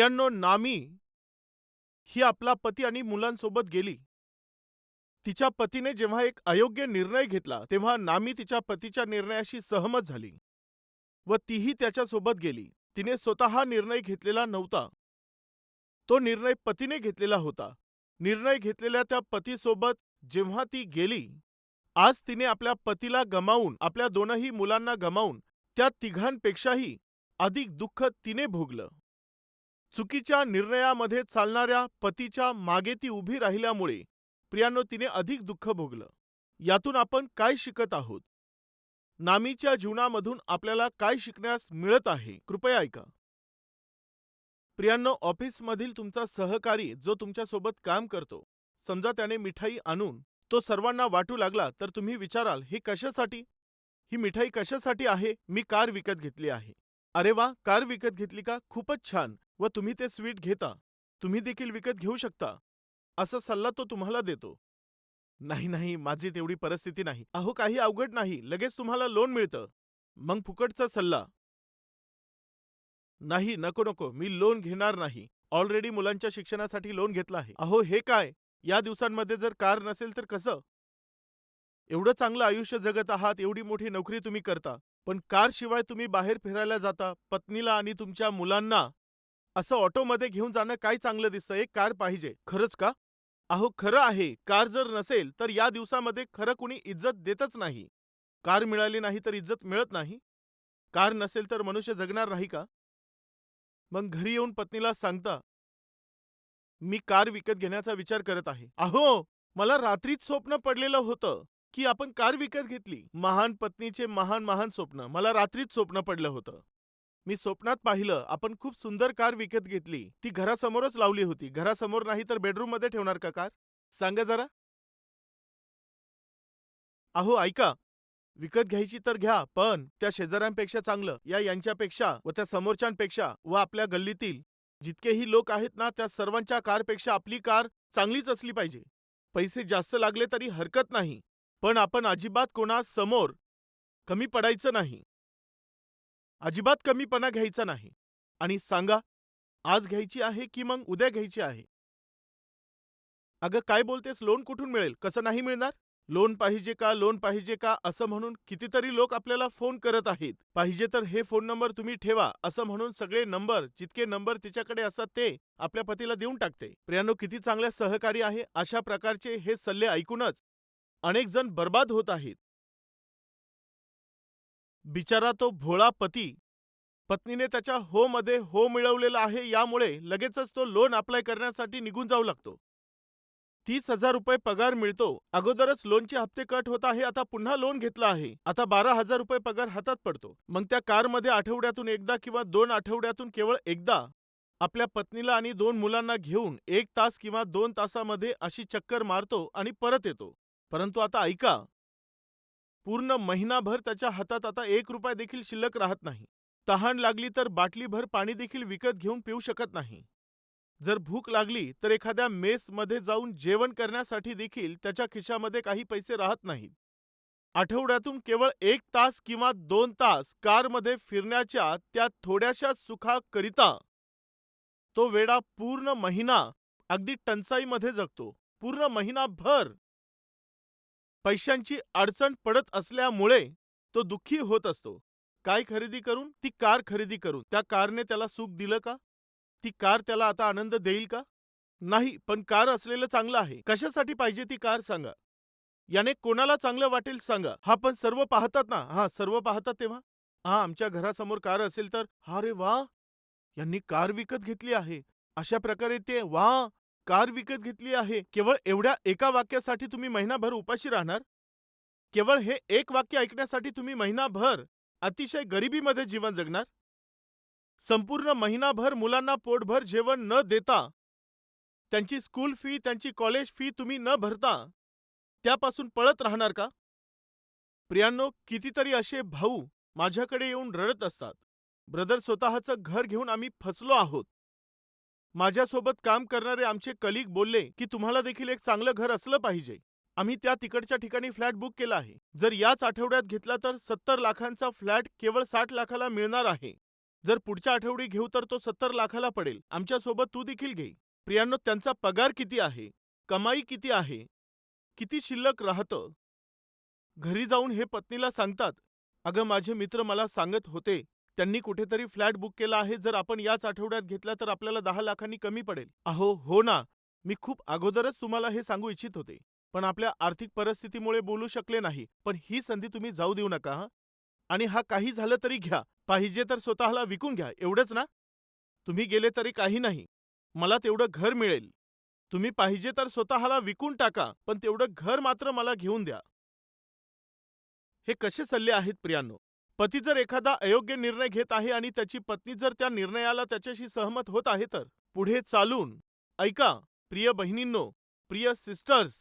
प्रियांनो नामी ही आपला पती आणि मुलांसोबत गेली. तिच्या पतीने जेव्हा एक अयोग्य निर्णय घेतला तेव्हा नामी तिच्या पतीच्या निर्णयाशी सहमत झाली व तीही त्याच्यासोबत गेली. तिने स्वतः निर्णय घेतलेला नव्हता. तो निर्णय पतीने घेतलेला होता. निर्णय घेतलेल्या त्या पतीसोबत जेव्हा ती गेली आज तिने आपल्या पतीला गमावून आपल्या दोनही मुलांना गमावून त्या तिघांपेक्षाही अधिक दुःख तिने भोगलं. चुकीच्या निर्णयामध्ये चालणाऱ्या पतीच्या मागे ती उभी राहिल्यामुळे प्रियानो तिने अधिक दुःख भोगलं. यातून आपण काय शिकत आहोत? नामीच्या जीवनामधून आपल्याला काय शिकण्यास मिळत आहे? कृपया ऐका. प्रियांनो ऑफिसमधील तुमचा सहकारी जो तुमच्यासोबत काम करतो समजा त्याने मिठाई आणून तो सर्वांना वाटू लागला तर तुम्ही विचाराल हे कशासाठी? ही मिठाई कशासाठी आहे? मी कार विकत घेतली आहे. अरे वा कार विकत घेतली का? खूपच छान. व तुम्ही ते स्वीट घेता. तुम्ही देखील विकत घेऊ शकता. असा सल्ला तो तुम्हाला देतो. नाही नाही माझी तेवढी परिस्थिती नाही. अहो काही अवघड नाही. लगेच तुम्हाला लोन मिळतं. मग फुकटचा सल्ला. नाही नको नको. मी लोन घेणार नाही. ऑलरेडी मुलांच्या शिक्षणासाठी लोन घेतलं आहे. अहो हे काय? या दिवसांमध्ये जर कार नसेल तर कसं? एवढं चांगलं आयुष्य जगत आहात एवढी मोठी नोकरी तुम्ही करता. पण कारशिवाय तुम्ही बाहेर फिरायला जाता पत्नीला आणि तुमच्या मुलांना. असं ऑटोमध्ये घेऊन जाणं काय चांगलं दिसतं? एक कार पाहिजे. खरंच का? अहो खरं आहे. कार जर नसेल तर या दिवसामध्ये खरं कुणी इज्जत देतच नाही. कार मिळाली नाही तर इज्जत मिळत नाही. कार नसेल तर मनुष्य जगणार नाही का? मग घरी येऊन पत्नीला सांगता मी कार विकत घेण्याचा विचार करत आहे. अहो मला रात्रीच स्वप्न पडलेलं होतं. की आपण कार विकत घेतली. महान पत्नीचे महान महान स्वप्न. मला रात्रीच स्वप्न पडलं होतं. मी स्वप्नात पाहिलं आपण खूप सुंदर कार विकत घेतली. ती घरासमोरच लावली होती. घरासमोर नाही तर बेडरूममध्ये ठेवणार का कार? सांगा जरा. अहो ऐका. विकत घ्यायची तर घ्या पण त्या शेजाऱ्यांपेक्षा चांगलं. या यांच्यापेक्षा व त्या समोरच्यांपेक्षा व आपल्या गल्लीतील जितकेही लोक आहेत ना त्या सर्वांच्या कारपेक्षा आपली कार चांगलीच असली पाहिजे. पैसे जास्त लागले तरी हरकत नाही. पण आपण अजिबात कोणा समोर कमी पडायचं नाही. अजिबात कमीपणा घ्यायचा नाही. आणि सांगा आज घ्यायची आहे की मग उद्या घ्यायची आहे? अगं काय बोलतेस? लोन कुठून मिळेल? कसं नाही मिळणार? लोन पाहिजे का? लोन पाहिजे का? असं म्हणून कितीतरी लोक आपल्याला फोन करत आहेत. पाहिजे तर हे फोन नंबर तुम्ही ठेवा असं म्हणून सगळे नंबर जितके नंबर तिच्याकडे असतात ते आपल्या पतीला देऊन टाकते. प्रियानो किती चांगल्या सहकारी आहे अशा प्रकारचे हे सल्ले ऐकूनच अनेकजण बरबाद बर्बाद होत आहेत. बिचारा तो भोळा पती पत्नीने त्याच्या हो मध्ये हो मिळवलेला आहे यामुळे लगेचच तो लोन अप्लाय करण्यासाठी निघून जाऊ लागतो. तीस हजार रुपये पगार मिळतो. अगोदरच लोनचे हप्ते कट होत आहे आता पुन्हा लोन घेतला आहे. आता बारा हजार रुपये पगार हातात पडतो. मग त्या कारमध्ये आठवड्यातून एकदा किंवा दोन आठवड्यातून केवळ एकदा आपल्या पत्नीला आणि दोन मुलांना घेऊन एक तास किंवा दोन तासामध्ये अशी चक्कर मारतो आणि परत येतो. परंतु आता ऐका. पूर्ण महिनाभर त्याच्या हातात आता एक रुपया देखील शिल्लक राहत नाही. तहान लागली तर बाटलीभर पाणी देखील विकत घेऊन पिऊ शकत नाही. जर भूक लागली तर एखाद्या मेसमध्ये जाऊन जेवण करण्यासाठी देखील त्याच्या खिशामध्ये काही पैसे राहत नाहीत. आठवड्यातून केवळ एक तास किंवा दोन तास कारमध्ये फिरण्याच्या त्या थोड्याशा सुखाकरिता तो वेडा पूर्ण महिना अगदी टंचाईमध्ये जगतो. पूर्ण महिनाभर! पैशांची अडचण पडत असल्यामुळे तो दुःखी होत असतो. काय खरेदी करून? ती कार खरेदी करून. त्या कारने त्याला सुख दिलं का? ती कार त्याला आता आनंद देईल का? नाही पण कार असलेलं चांगलं आहे. कशासाठी पाहिजे ती कार सांगा. याने कोणाला चांगलं वाटेल सांगा. हा पण सर्व पाहतात ना. हा सर्व पाहतात तेव्हा? हा आमच्या घरासमोर कार असेल तर? हा रे वा! यांनी कार विकत घेतली आहे. अशा प्रकारे ते वा! कार विकत घेतली आहे. केवळ एवढ्या एका वाक्यासाठी तुम्ही महिनाभर उपाशी राहणार? केवळ हे एक वाक्य ऐकण्यासाठी तुम्ही महिनाभर अतिशय गरिबीमध्ये जीवन जगणार? संपूर्ण महिनाभर मुलांना पोटभर जेवण न देता त्यांची स्कूल फी त्यांची कॉलेज फी तुम्ही न भरता त्यापासून पळत राहणार का? प्रियांनो कितीतरी असे भाऊ माझ्याकडे येऊन रडत असतात. ब्रदर स्वतःचं घर घेऊन आम्ही फसलो आहोत. माझ्यासोबत काम करणारे आमचे कलिग बोलले की तुम्हाला देखील एक चांगलं घर असलं पाहिजे. आम्ही त्या तिकडच्या ठिकाणी फ्लॅट बुक केला आहे. जर याच आठवड्यात घेतला तर सत्तर लाखांचा फ्लॅट केवळ साठ लाखाला मिळणार आहे. जर पुढच्या आठवडी घेऊ तर तो सत्तर लाखाला पडेल. आमच्यासोबत तू देखील घे. प्रियांनो त्यांचा पगार किती आहे? कमाई किती आहे? किती शिल्लक राहतं? घरी जाऊन हे पत्नीला सांगतात. अगं माझे मित्र मला सांगत होते त्यांनी कुठेतरी फ्लॅट बुक केला आहे. जर आपण याच आठवड्यात घेतला तर आपल्याला दहा लाखांनी कमी पडेल. अहो हो ना. मी खूप अगोदरच तुम्हाला हे सांगू इच्छित होते. पण आपल्या आर्थिक परिस्थितीमुळे बोलू शकले नाही. पण ही संधी तुम्ही जाऊ देऊ नका आणि हा काही झालं तरी घ्या. पाहिजे तर स्वतःला विकून घ्या. एवढंच ना? तुम्ही गेले तरी काही नाही. मला तेवढं घर मिळेल. तुम्ही पाहिजे तर स्वतःला विकून टाका. पण तेवढं घर मात्र मला घेऊन द्या. हे कसे सल्ले आहेत प्रियांनो? पती जर एखादा अयोग्य निर्णय घेत आहे आणि त्याची पत्नी जर त्या निर्णयाला त्याच्याशी सहमत होत आहे तर? पुढे चालून. ऐका प्रिय बहिणींनो प्रिय सिस्टर्स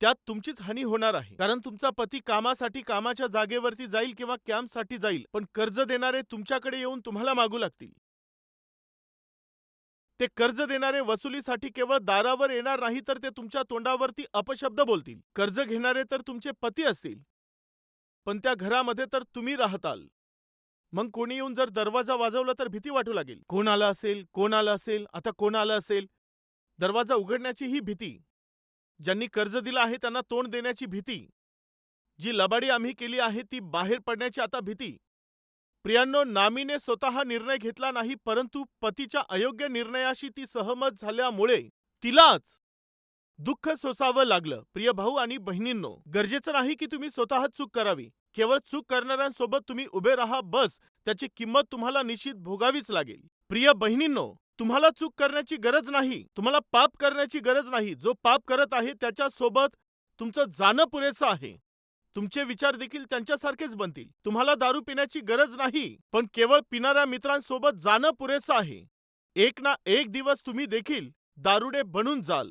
त्यात तुमचीच हानी होणार आहे. कारण तुमचा पती कामासाठी कामाच्या जागेवरती जाईल किंवा कॅम्पसाठी जाईल पण कर्ज देणारे तुमच्याकडे येऊन तुम्हाला मागू लागतील. ते कर्ज देणारे वसुलीसाठी केवळ दारावर येणार नाही तर ते तुमच्या तोंडावरती अपशब्द बोलतील. कर्ज घेणारे तर तुमचे पती असतील. पण त्या घरामध्ये तर तुम्ही राहताल. मग कोणी येऊन जर दरवाजा वाजवला तर भीती वाटू लागेल. कोण आलं असेल कोण आलं असेल आता कोण आलं असेल? दरवाजा उघडण्याची ही भीती. ज्यांनी कर्ज दिलं आहे त्यांना तोंड देण्याची भीती. जी लबाडी आम्ही केली आहे ती बाहेर पडण्याची आता भीती. प्रियांनो नामीने स्वतः निर्णय घेतला नाही परंतु पतीच्या अयोग्य निर्णयाशी ती सहमत झाल्यामुळे तिलाच दुःख सोसावं लागलं. प्रिय भाऊ आणि बहिणींनो गरजेचं नाही की तुम्ही स्वतः चूक करावी. केवळ चूक करणाऱ्यांसोबत तुम्ही उभे राहा बस. त्याची किंमत तुम्हाला निश्चित भोगावीच लागेल. प्रिय बहिणींनो तुम्हाला चूक करण्याची गरज नाही. तुम्हाला पाप करण्याची गरज नाही. जो पाप करत आहे त्याच्या सोबत तुमचं जाणं पुरेसं आहे. तुमचे विचार देखील त्यांच्यासारखेच बनतील. तुम्हाला दारू पिण्याची गरज नाही पण केवळ पिणाऱ्या मित्रांसोबत जाणं पुरेसं आहे. एक ना एक दिवस तुम्ही देखील दारुडे बनून जाल.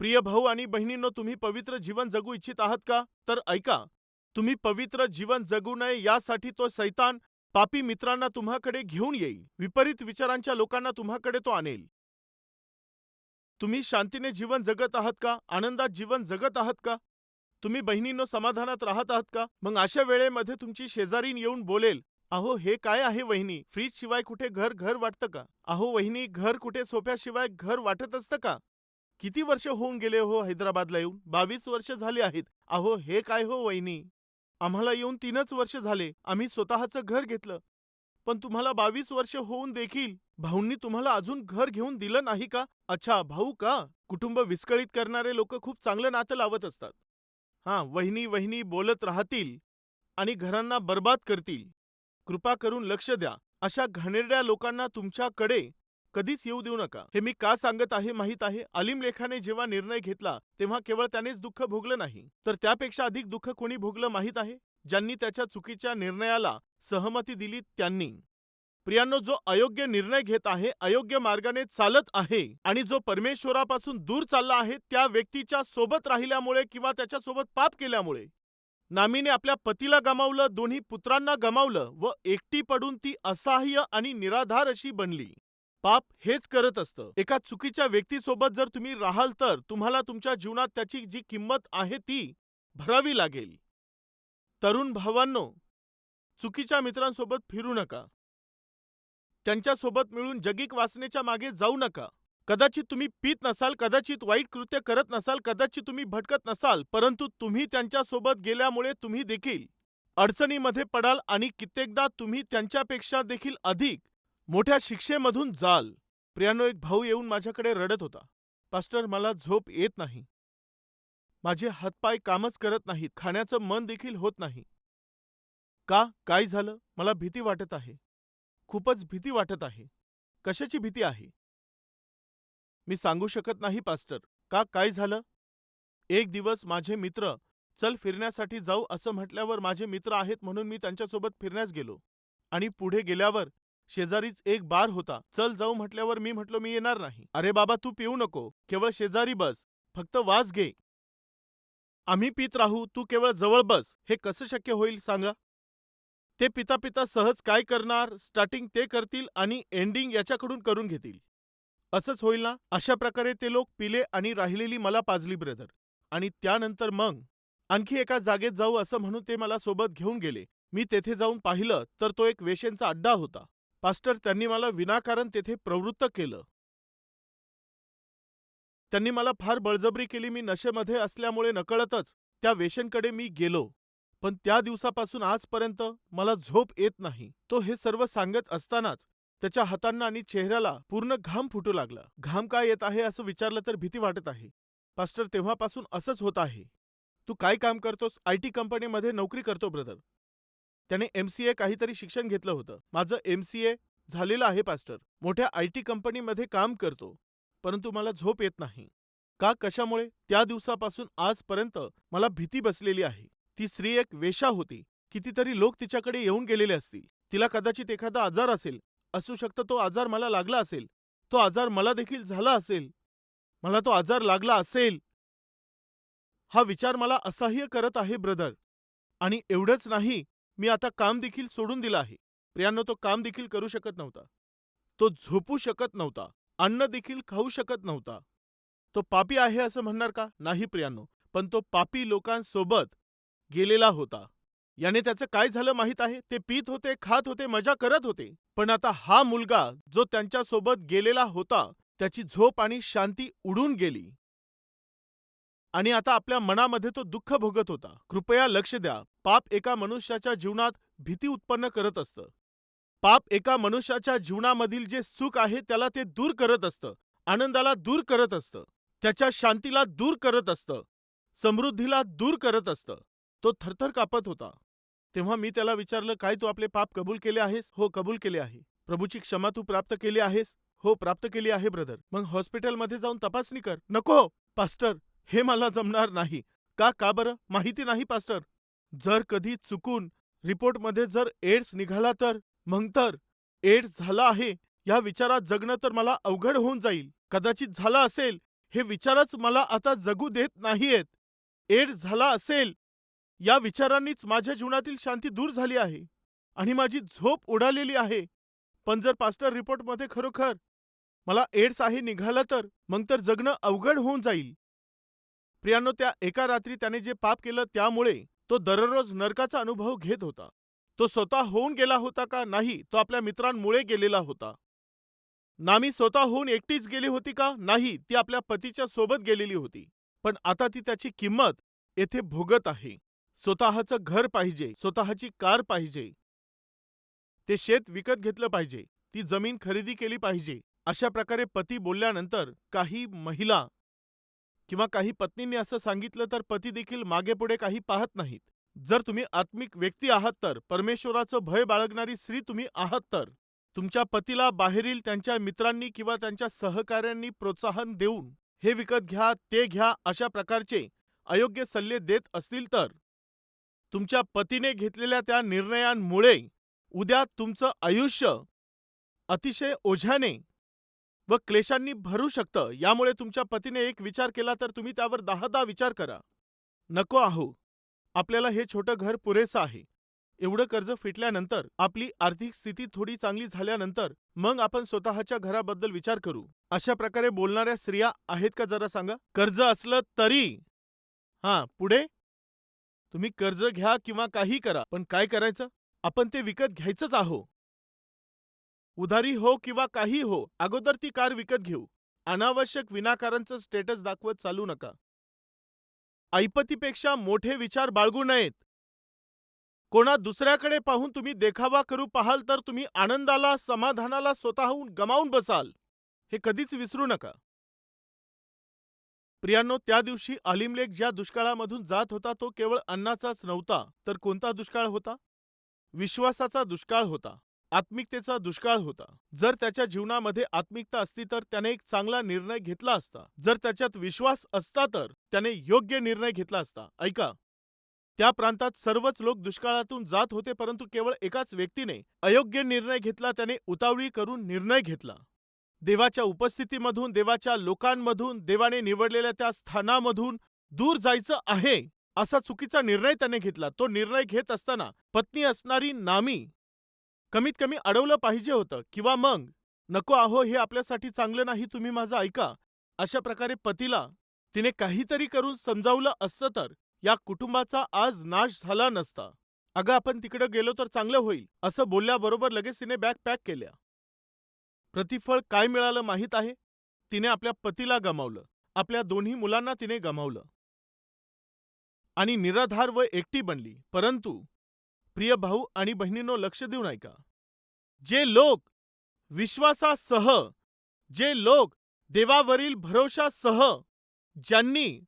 प्रिय भाऊ आणि बहिणींनो तुम्ही पवित्र जीवन जगू इच्छित आहात का? तर ऐका तुम्ही पवित्र जीवन जगू नये यासाठी तो सैतान पापी मित्रांना तुम्हाकडे घेऊन येईल विपरीत विचारांच्या लोकांना तुम्हाकडे तो आणेल. तुम्ही शांतीने जीवन जगत आहात का? आनंदात जीवन जगत आहात का? तुम्ही बहिणींनो समाधानात राहत आहात का? मग अशा वेळेमध्ये तुमची शेजारीन येऊन बोलेल अहो हे काय आहे वहिनी? फ्रीज शिवाय कुठे घर घर वाटतं का? अहो वहिनी घर कुठे सोफ्याशिवाय घर वाटत असतं का? किती वर्ष होऊन गेले हो हैदराबादला येऊन? बावीस वर्ष झाली आहेत. अहो हे काय हो वहिनी? आम्हाला येऊन तीनच वर्ष झाले. आम्ही स्वतःचं घर घेतलं. पण तुम्हाला बावीस वर्ष होऊन देखील भाऊंनी तुम्हाला अजून घर घेऊन दिलं नाही का? अच्छा भाऊ का? कुटुंब विस्कळीत करणारे लोक खूप चांगलं नातं लावत असतात. हां वहिनी वहिनी बोलत राहतील आणि घरांना बर्बाद करतील. कृपा करून लक्ष द्या. अशा घाणेरड्या लोकांना तुमच्याकडे कधीच येऊ देऊ नका. हे मी का सांगत आहे माहीत आहे? अलीम लेखाने जेव्हा निर्णय घेतला तेव्हा केवळ त्यानेच दुःख भोगलं नाही. तर त्यापेक्षा अधिक दुःख कोणी भोगलं माहीत आहे? ज्यांनी त्याच्या चुकीच्या निर्णयाला सहमती दिली त्यांनी. प्रियांनो जो अयोग्य निर्णय घेत आहे अयोग्य मार्गाने चालत आहे आणि जो परमेश्वरापासून दूर चालला आहे त्या व्यक्तीच्या सोबत राहिल्यामुळे किंवा त्याच्यासोबत पाप केल्यामुळे. नामीने आपल्या पतीला गमावलं दोन्ही पुत्रांना गमावलं व एकटी पडून ती असहाय्य आणि निराधार अशी बनली. पाप हेच करत असतं. एका चुकीच्या व्यक्तीसोबत जर तुम्ही राहाल तर तुम्हाला तुमच्या जीवनात त्याची जी किंमत आहे ती भरावी लागेल. तरुण भावांनो चुकीच्या मित्रांसोबत फिरू नका. त्यांच्यासोबत मिळून जगिक वासनेच्या मागे जाऊ नका. कदाचित तुम्ही पित नसाल कदाचित वाईट कृत्य करत नसाल कदाचित तुम्ही भटकत नसाल परंतु तुम्ही त्यांच्यासोबत गेल्यामुळे तुम्ही देखील अडचणीमध्ये पडाल आणि कित्येकदा तुम्ही त्यांच्यापेक्षा देखील अधिक मोठ्या शिक्षेमधून जाल. प्रियानो एक भाऊ येऊन माझ्याकडे रडत होता. पास्टर मला झोप येत नाही. माझे हातपाय कामच करत नाहीत. खाण्याचं मन देखील होत नाही. का? काय झालं? मला भीती वाटत आहे. खूपच भीती वाटत आहे. कशाची भीती आहे? मी सांगू शकत नाही पास्टर. का? काय झालं? एक दिवस माझे मित्र चल फिरण्यासाठी जाऊ असं म्हटल्यावर माझे मित्र आहेत म्हणून मी त्यांच्यासोबत फिरण्यास गेलो. आणि पुढे गेल्यावर शेजारीच एक बार होता. चल जाऊ म्हटल्यावर मी म्हटलो मी येणार नाही. अरे बाबा तू पिऊ नको. केवळ शेजारी बस. फक्त वास घे. आम्ही पित राहू. तू केवळ जवळ बस. हे कसं शक्य होईल सांगा? ते पिता पिता सहज काय करणार? स्टार्टिंग ते करतील आणि एंडिंग याच्याकडून करून घेतील. असंच होईल ना? अशा प्रकारे ते लोक पिले आणि राहिलेली मला पाजली ब्रदर. आणि त्यानंतर मग आणखी एका जागेत जाऊ असं म्हणून ते मला सोबत घेऊन गेले. मी तेथे जाऊन पाहिलं तर तो एक वेशेंचा अड्डा होता. पास्टर त्यांनी मला विनाकारण तेथे प्रवृत्त केलं. त्यांनी मला फार बळजबरी केली मी नशेमध्ये असल्यामुळे नकळतच त्या वेशनकडे मी गेलो. पण त्या दिवसापासून आजपर्यंत मला झोप येत नाही. तो हे सर्व सांगत असतानाच त्याच्या हातांना आणि चेहऱ्याला पूर्ण घाम फुटू लागला. घाम काय येत आहे? असं विचारलं तर भीती वाटत आहे. पास्टर तेव्हापासून असंच होत आहे. तू काय काम करतोस? आय टी कंपनीमध्ये नोकरी करतो ब्रदर. त्याने एम सी ए काहीतरी शिक्षण घेतलं होतं. माझं एम सी ए झालेलं आहे पास्टर. मोठ्या आय टी कंपनीमध्ये काम करतो. परंतु मला झोप येत नाही. का कशामुळे? त्या दिवसापासून आजपर्यंत मला भीती बसलेली आहे. ती स्त्री एक वेशा होती. कितीतरी लोक तिच्याकडे येऊन गेलेले असतील. तिला कदाचित एखादा आजार असेल. असू शकतं तो आजार मला लागला असेल. तो आजार मला देखील झाला असेल. मला तो आजार लागला असेल. हा विचार मला असह्य करत आहे ब्रदर. आणि एवढंच नाही मी आता काम देखील सोडून दिलं आहे. प्रियांनो तो काम देखील करू शकत नव्हता. तो झोपू शकत नव्हता. अन्न देखील खाऊ शकत नव्हता. तो पापी आहे असं म्हणणार का? नाही प्रियांनो. पण तो पापी लोकांसोबत गेलेला होता. याने त्याचं काय झालं माहीत आहे? ते पीत होते खात होते मजा करत होते. पण आता हा मुलगा जो त्यांच्यासोबत गेलेला होता त्याची झोप आणि शांती उडून गेली. आणि आता आपल्या मनामध्ये तो दुःख भोगत होता. कृपया लक्ष द्या. पाप एका मनुष्याच्या जीवनात भीती उत्पन्न करत असतं. पाप एका मनुष्याच्या जीवनामधील जे सुख आहे त्याला ते दूर करत असतं. आनंदाला दूर करत असतं. त्याच्या शांतीला दूर करत असतं. समृद्धीला दूर करत असतं. तो थरथर कापत होता. तेव्हा मी त्याला विचारलं काय तू आपले पाप कबूल केले आहेस? हो कबूल केले आहे. प्रभूची क्षमा तू प्राप्त केली आहेस? हो प्राप्त केली आहे ब्रदर. मग हॉस्पिटलमध्ये जाऊन तपासणी कर. नको पास्टर. हे मला जमणार नाही. का का बरं? माहिती नाही पास्टर. जर कधी चुकून रिपोर्टमध्ये जर एड्स निघाला तर? मग तर. एड्स झाला आहे. या विचारात जगणं तर मला अवघड होऊन जाईल. कदाचित झाला असेल. हे विचारच मला आता जगू देत नाहीयेत. एड्स झाला असेल. या विचारांनीच माझ्या जीवनातील शांती दूर झाली आहे. आणि माझी झोप उडालेली आहे. पण जर पास्टर रिपोर्टमध्ये खरोखर मला एड्स आहे निघालं तर? मग तर जगणं अवघड होऊन जाईल. प्रियांनो त्या एका रात्री त्याने जे पाप केलं त्यामुळे तो दररोज नरकाचा अनुभव घेत होता. तो स्वतः होऊन गेला होता का नाही तो आपल्या मित्रांमुळे गेलेला होता. नामी स्वतः होऊन एकटीच गेली होती का नाही ती आपल्या पतीच्या सोबत गेलेली होती. पण आता ती त्याची किंमत येथे भोगत आहे. स्वतःचं घर पाहिजे स्वतःची कार पाहिजे. ते शेत विकत घेतलं पाहिजे ती जमीन खरेदी केली पाहिजे अशा प्रकारे पती बोलल्यानंतर काही महिला किंवा काही पत्नींनी असं सांगितलं तर पती देखील मागे पुढे काही पाहत नाहीत. जर तुम्ही आत्मिक व्यक्ती आहात तर परमेश्वराचं भय बाळगणारी स्त्री तुम्ही आहात तर तुमच्या पतीला बाहेरील त्यांच्या मित्रांनी किंवा त्यांच्या सहकाऱ्यांनी प्रोत्साहन देऊन हे विकत घ्या ते घ्या अशा प्रकारचे अयोग्य सल्ले देत असतील तर तुमच्या पतीने घेतलेल्या त्या निर्णयांमुळे उद्या तुमचं आयुष्य अतिशय ओझ्याने व क्लेशांनी भरू शकतं. यामुळे तुमच्या पतीने एक विचार केला तर तुम्ही त्यावर दहा विचार करा. नको आहो. आपल्याला हे छोटं घर पुरेसं आहे. एवढं कर्ज फिटल्यानंतर आपली आर्थिक स्थिती थोडी चांगली झाल्यानंतर मग आपण स्वतःच्या घराबद्दल विचार करू. अशा प्रकारे बोलणाऱ्या स्त्रिया आहेत का जरा सांगा? कर्ज असलं तरी. हां पुढे? तुम्ही कर्ज घ्या किंवा काही करा पण काय करायचं? आपण ते विकत घ्यायचंच आहो. उधारी हो किंवा काही हो अगोदर ती कार विकत घेऊ. अनावश्यक विनाकारांचं स्टेटस दाखवत चालू नका. ऐपतीपेक्षा मोठे विचार बाळगू नयेत. कोणा दुसऱ्याकडे पाहून तुम्ही देखावा करू पाहाल तर तुम्ही आनंदाला समाधानाला स्वतःहून गमावून बसाल. हे कधीच विसरू नका. प्रियांनो त्या दिवशी अलिमलेख ज्या दुष्काळामधून जात होता तो केवळ अन्नाचाच नव्हता तर कोणता दुष्काळ होता? विश्वासाचा दुष्काळ होता. आत्मिकतेचा दुष्काळ होता. जर त्याच्या जीवनामध्ये आत्मिकता असती तर त्याने एक चांगला निर्णय घेतला असता. जर त्याच्यात विश्वास असता तर त्याने योग्य निर्णय घेतला असता. ऐका. त्या प्रांतात सर्वच लोक दुष्काळातून जात होते परंतु केवळ एकाच व्यक्तीने अयोग्य निर्णय घेतला त्याने उतावळी करून निर्णय घेतला. देवाच्या उपस्थितीमधून देवाच्या लोकांमधून देवाने निवडलेल्या त्या स्थानामधून दूर जायचं आहे असा चुकीचा निर्णय त्याने घेतला. तो निर्णय घेत असताना पत्नी असणारी नामी कमीत कमी अडवलं पाहिजे होतं किंवा मग नको आहो हे आपल्यासाठी चांगलं नाही तुम्ही माझं ऐका. अशा प्रकारे पतीला तिने काहीतरी करून समजावलं असतं तर या कुटुंबाचा आज नाश झाला नसता. अगं आपण तिकडे गेलो तर चांगलं होईल असं बोलल्याबरोबर लगेच तिने बॅग पॅक केल्या. प्रतिफळ काय मिळालं माहीत आहे? तिने आपल्या पतीला गमावलं. आपल्या दोन्ही मुलांना तिने गमावलं. आणि निराधार व एकटी बनली. परंतु प्रिय भाऊ आणि बहिणींनो लक्ष देऊन ऐका. जे लोक विश्वासासह जे लोक देवावरील भरोशासह ज्यांनी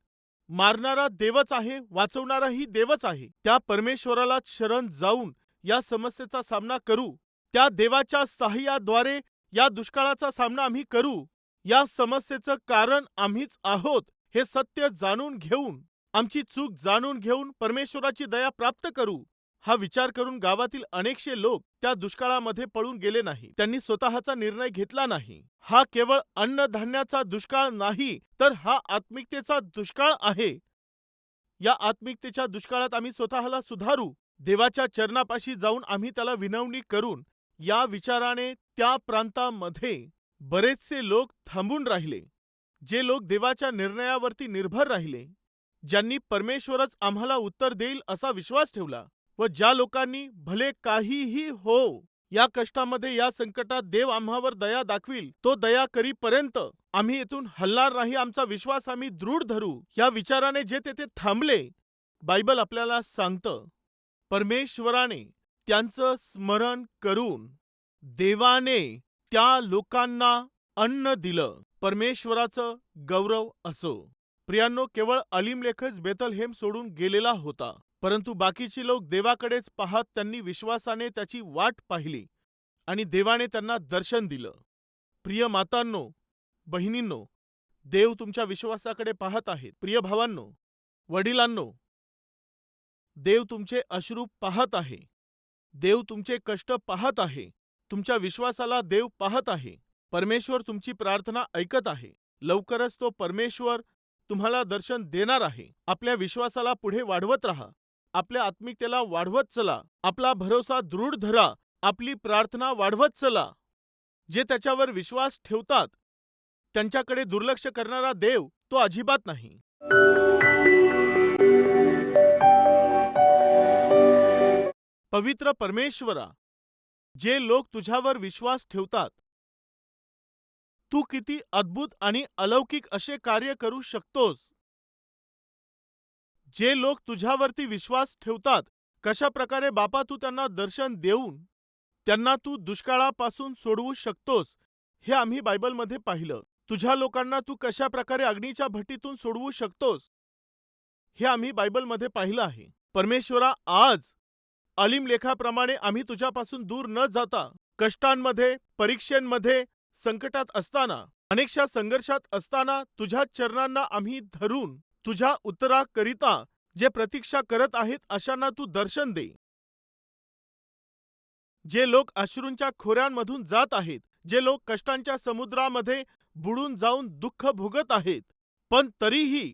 मारणारा देवच आहे वाचवणाराही देवच आहे त्या परमेश्वराला शरण जाऊन या समस्येचा सामना करू त्या देवाच्या सहाय्याद्वारे या दुष्काळाचा सामना आम्ही करू या समस्येचं कारण आम्हीच आहोत हे सत्य जाणून घेऊन आमची चूक जाणून घेऊन परमेश्वराची दया प्राप्त करू हा विचार करून गावातील अनेकशे लोक त्या दुष्काळामध्ये पळून गेले नाही. त्यांनी स्वतःचा निर्णय घेतला नाही. हा केवळ अन्नधान्याचा दुष्काळ नाही तर हा आत्मिकतेचा दुष्काळ आहे. या आत्मिकतेच्या दुष्काळात आम्ही स्वतःला सुधारू देवाच्या चरणापाशी जाऊन आम्ही त्याला विनवणी करून या विचाराने त्या प्रांतामध्ये बरेचसे लोक थांबून राहिले जे लोक देवाच्या निर्णयावरती निर्भर राहिले ज्यांनी परमेश्वरच आम्हाला उत्तर देईल असा विश्वास ठेवला. व ज्या लोकांनी भले काहीही हो या कष्टामध्ये या संकटात देव आम्हावर दया दाखवील तो दया करीपर्यंत आम्ही येथून हलणार नाही आमचा विश्वास आम्ही दृढ धरू या विचाराने जे तेथे थांबले बायबल आपल्याला सांगतं परमेश्वराने त्यांचं स्मरण करून देवाने त्या लोकांना अन्न दिलं परमेश्वराचं गौरव असो. प्रियांनो केवळ अलीमलेखच बेतलहेम सोडून गेलेला होता. परंतु बाकीची लोक देवाकडेच पाहत त्यांनी विश्वासाने त्याची वाट पाहिली आणि देवाने त्यांना दर्शन दिलं. प्रिय मातांनो बहिणींनो देव तुमच्या विश्वासाकडे पाहत आहेत. प्रिय भावांनो वडिलांनो देव तुमचे अश्रू पाहत आहे. देव तुमचे कष्ट पाहत आहे. तुमच्या विश्वासाला देव पाहत आहे. परमेश्वर तुमची प्रार्थना ऐकत आहे. लवकरच तो परमेश्वर तुम्हाला दर्शन देणार आहे. आपल्या विश्वासाला पुढे वाढवत राहा. आपल्या आत्मिकतेला वाढवत चला. आपला भरोसा दृढ धरा. आपली प्रार्थना वाढवत चला. जे त्याच्यावर विश्वास ठेवतात त्यांच्याकडे दुर्लक्ष करणारा देव तो अजिबात नाही. पवित्र परमेश्वरा जे लोक तुझ्यावर विश्वास ठेवतात तू किती अद्भुत आणि अलौकिक असे कार्य करू शकतोस. जे लोक तुझ्यावरती विश्वास ठेवतात कशा प्रकारे बापा तू त्यांना दर्शन देऊन त्यांना तू दुष्काळापासून सोडवू शकतोस हे आम्ही बायबलमध्ये पाहिलं. तुझ्या लोकांना तू कशा प्रकारे अग्नीच्या भट्टीतून सोडवू शकतोस हे आम्ही बायबलमध्ये पाहिलं आहे. परमेश्वरा आज अलीम लेखाप्रमाणे आम्ही तुझ्यापासून दूर न जाता कष्टांमध्ये परीक्षेंमध्ये संकटात असताना अनेकशा संघर्षात असताना तुझ्या चरणांना आम्ही धरून तुझ्या उत्तराकरिता जे प्रतीक्षा करत आहेत अशांना तू दर्शन दे. जे लोक अश्रूंच्या खोऱ्यांमधून जात आहेत जे लोक कष्टांच्या समुद्रामध्ये बुडून जाऊन दुःख भोगत आहेत पण तरीही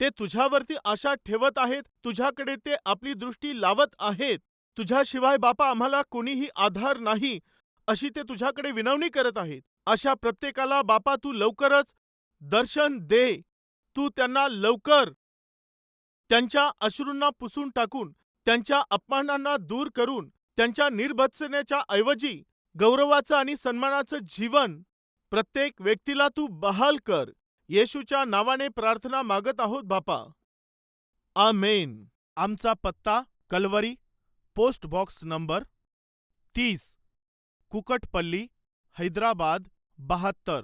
ते तुझ्यावरती आशा ठेवत आहेत तुझ्याकडे ते आपली दृष्टी लावत आहेत. तुझ्याशिवाय बापा आम्हाला कोणीही आधार नाही अशी ते तुझ्याकडे विनवणी करत आहेत. अशा प्रत्येकाला बापा तू लवकरच दर्शन दे. तू त्यांना लवकर त्यांच्या अश्रूंना पुसून टाकून त्यांच्या अपमानांना दूर करून त्यांच्या निर्भत्सनेच्या ऐवजी गौरवाचं आणि सन्मानाचं जीवन प्रत्येक व्यक्तीला तू बहाल कर. येशूच्या नावाने प्रार्थना मागत आहोत बापा. आमेन. आमचा पत्ता कलवरी पोस्ट बॉक्स नंबर तीस कुकटपल्ली हैदराबाद बहात्तर.